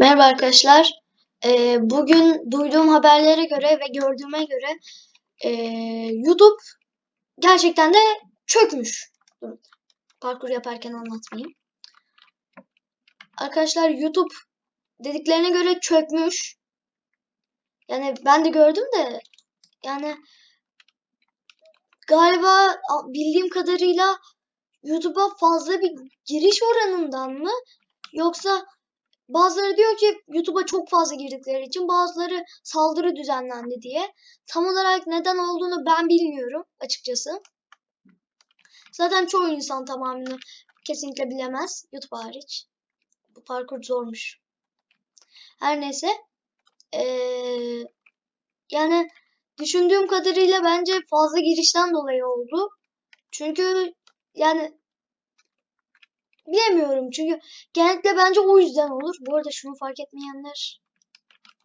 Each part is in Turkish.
Merhaba arkadaşlar. Ee, bugün duyduğum haberlere göre ve gördüğüme göre ee, YouTube gerçekten de çökmüş. Parkur yaparken anlatmayayım. Arkadaşlar YouTube dediklerine göre çökmüş. Yani ben de gördüm de yani galiba bildiğim kadarıyla YouTube'a fazla bir giriş oranından mı yoksa Bazıları diyor ki YouTube'a çok fazla girdikleri için bazıları saldırı düzenlendi diye. Tam olarak neden olduğunu ben bilmiyorum açıkçası. Zaten çoğu insan tamamını kesinlikle bilemez. YouTube hariç. Bu parkur zormuş. Her neyse. Ee, yani düşündüğüm kadarıyla bence fazla girişten dolayı oldu. Çünkü yani Bilemiyorum çünkü genellikle bence o yüzden olur. Bu arada şunu fark etmeyenler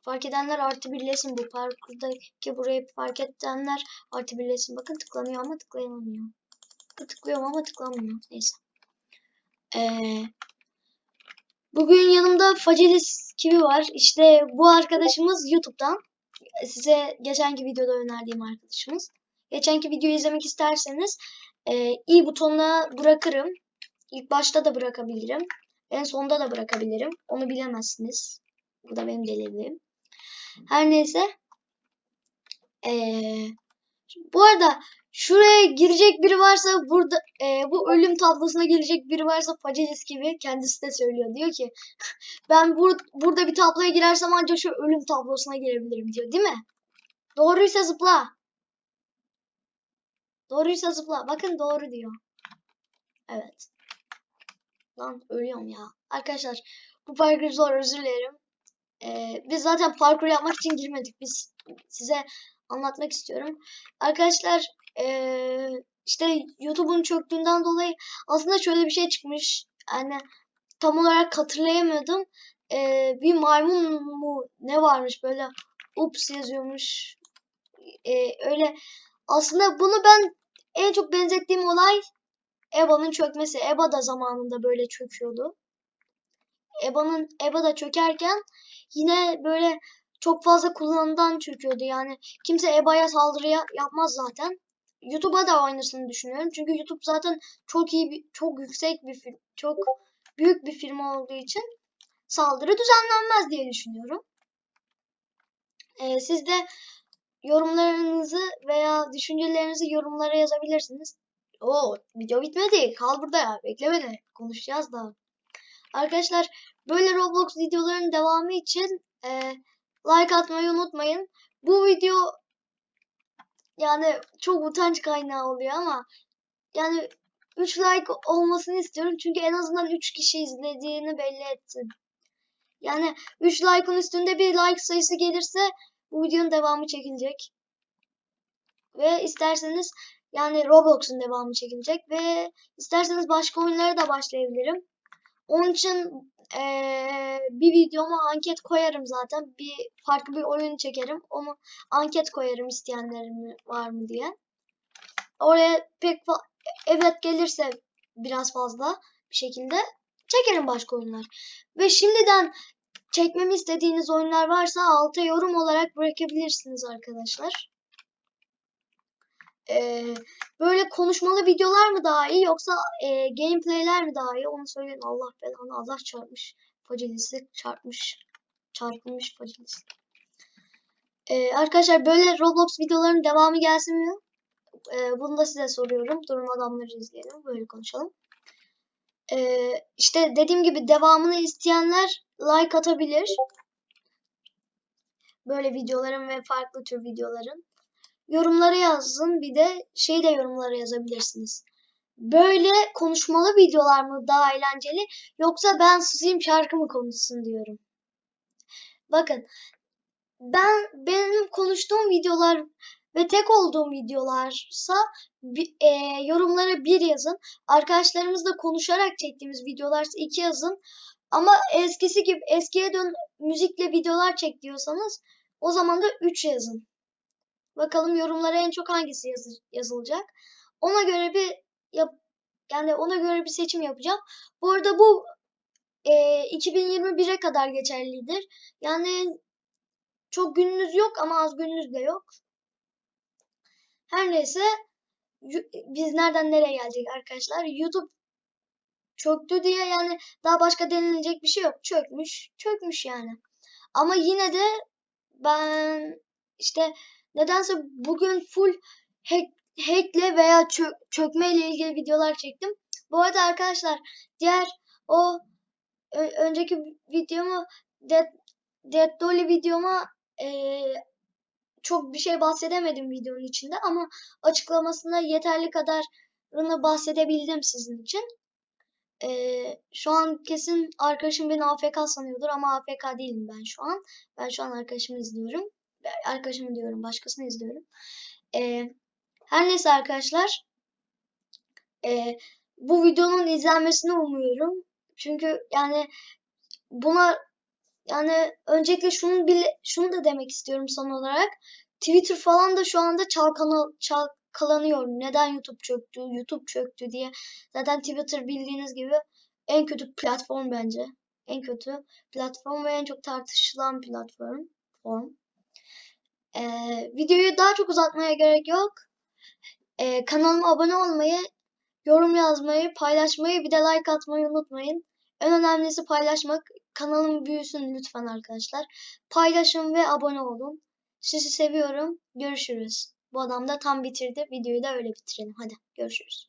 fark edenler artı birlesin bu parkurdaki burayı fark edenler artı birlesin. Bakın tıklanıyor ama tıklayamıyor. Tıklıyorum ama tıklanmıyor. Neyse. Ee, bugün yanımda Facilis Kivi var. İşte bu arkadaşımız YouTube'dan. Size geçenki videoda önerdiğim arkadaşımız. Geçenki videoyu izlemek isterseniz e, i butonuna bırakırım. İlk başta da bırakabilirim. En sonda da bırakabilirim. Onu bilemezsiniz. Bu da benim deliliğim. Her neyse. Ee, bu arada şuraya girecek biri varsa burada e, bu ölüm tablosuna gelecek biri varsa Facelis gibi kendisi de söylüyor. Diyor ki ben bur burada bir tabloya girersem ancak şu ölüm tablosuna girebilirim diyor. Değil mi? Doğruysa zıpla. Doğruysa zıpla. Bakın doğru diyor. Evet. Lan ölüyorum ya. Arkadaşlar bu parkur zor özür dilerim. Ee, biz zaten parkur yapmak için girmedik. Biz size anlatmak istiyorum. Arkadaşlar ee, işte YouTube'un çöktüğünden dolayı aslında şöyle bir şey çıkmış. Yani tam olarak hatırlayamadım. Ee, bir maymun mu ne varmış böyle ups yazıyormuş. Ee, öyle aslında bunu ben en çok benzettiğim olay EBA'nın çökmesi. EBA da zamanında böyle çöküyordu. EBA'nın EBA da çökerken yine böyle çok fazla kullanımdan çöküyordu. Yani kimse EBA'ya saldırı yapmaz zaten. YouTube'a da aynısını düşünüyorum. Çünkü YouTube zaten çok iyi çok yüksek bir çok büyük bir firma olduğu için saldırı düzenlenmez diye düşünüyorum. Ee, siz de yorumlarınızı veya düşüncelerinizi yorumlara yazabilirsiniz. O video bitmedi. Kal burada ya. Bekle beni. Konuşacağız da. Arkadaşlar böyle Roblox videoların devamı için e, like atmayı unutmayın. Bu video yani çok utanç kaynağı oluyor ama yani 3 like olmasını istiyorum. Çünkü en azından 3 kişi izlediğini belli etsin. Yani 3 like'ın üstünde bir like sayısı gelirse bu videonun devamı çekilecek. Ve isterseniz yani Roblox'un devamı çekilecek ve isterseniz başka oyunlara da başlayabilirim. Onun için ee, bir videoma anket koyarım zaten. Bir farklı bir oyun çekerim. Onu anket koyarım isteyenlerim var mı diye. Oraya pek evet gelirse biraz fazla bir şekilde çekerim başka oyunlar. Ve şimdiden çekmemi istediğiniz oyunlar varsa alta yorum olarak bırakabilirsiniz arkadaşlar e, böyle konuşmalı videolar mı daha iyi yoksa e, gameplayler mi daha iyi onu söyleyin. Allah belanı Allah çarpmış. Facilisi çarpmış. Çarpılmış facilisi. E, arkadaşlar böyle Roblox videoların devamı gelsin mi? E, bunu da size soruyorum. Durun adamları izleyelim. Böyle konuşalım. E, işte dediğim gibi devamını isteyenler like atabilir. Böyle videoların ve farklı tür videoların yorumlara yazın. Bir de şey de yorumlara yazabilirsiniz. Böyle konuşmalı videolar mı daha eğlenceli yoksa ben susayım şarkı mı konuşsun diyorum. Bakın ben benim konuştuğum videolar ve tek olduğum videolarsa e, yorumlara bir yazın. Arkadaşlarımızla konuşarak çektiğimiz videolarsa iki yazın. Ama eskisi gibi eskiye dön müzikle videolar çek diyorsanız o zaman da 3 yazın. Bakalım yorumlara en çok hangisi yazı, yazılacak. Ona göre bir yap, yani ona göre bir seçim yapacağım. Bu arada bu e, 2021'e kadar geçerlidir. Yani çok gününüz yok ama az gününüz de yok. Her neyse biz nereden nereye geldik arkadaşlar? YouTube çöktü diye yani daha başka denilecek bir şey yok. Çökmüş, çökmüş yani. Ama yine de ben işte nedense bugün full hack, hackle veya çö çökmeyle ilgili videolar çektim. Bu arada arkadaşlar diğer o önceki videomu Dead, Dead Dolly videoma eee, çok bir şey bahsedemedim videonun içinde ama açıklamasında yeterli kadarını bahsedebildim sizin için. Eee, şu an kesin arkadaşım beni AFK sanıyordur ama AFK değilim ben şu an. Ben şu an arkadaşımı izliyorum. Arkadaşımı diyorum, başkasını izliyorum. Eee, her neyse arkadaşlar. eee, bu videonun izlenmesini umuyorum. Çünkü yani buna yani öncelikle şunu bile şunu da demek istiyorum son olarak. Twitter falan da şu anda çalkana, çalkalanıyor. Neden YouTube çöktü, YouTube çöktü diye. Zaten Twitter bildiğiniz gibi en kötü platform bence. En kötü platform ve en çok tartışılan platform. Form. Ee, videoyu daha çok uzatmaya gerek yok. Ee, kanalıma abone olmayı, yorum yazmayı, paylaşmayı, bir de like atmayı unutmayın. En önemlisi paylaşmak. Kanalım büyüsün lütfen arkadaşlar. Paylaşın ve abone olun. Sizi seviyorum. Görüşürüz. Bu adam da tam bitirdi. Videoyu da öyle bitirelim. Hadi görüşürüz.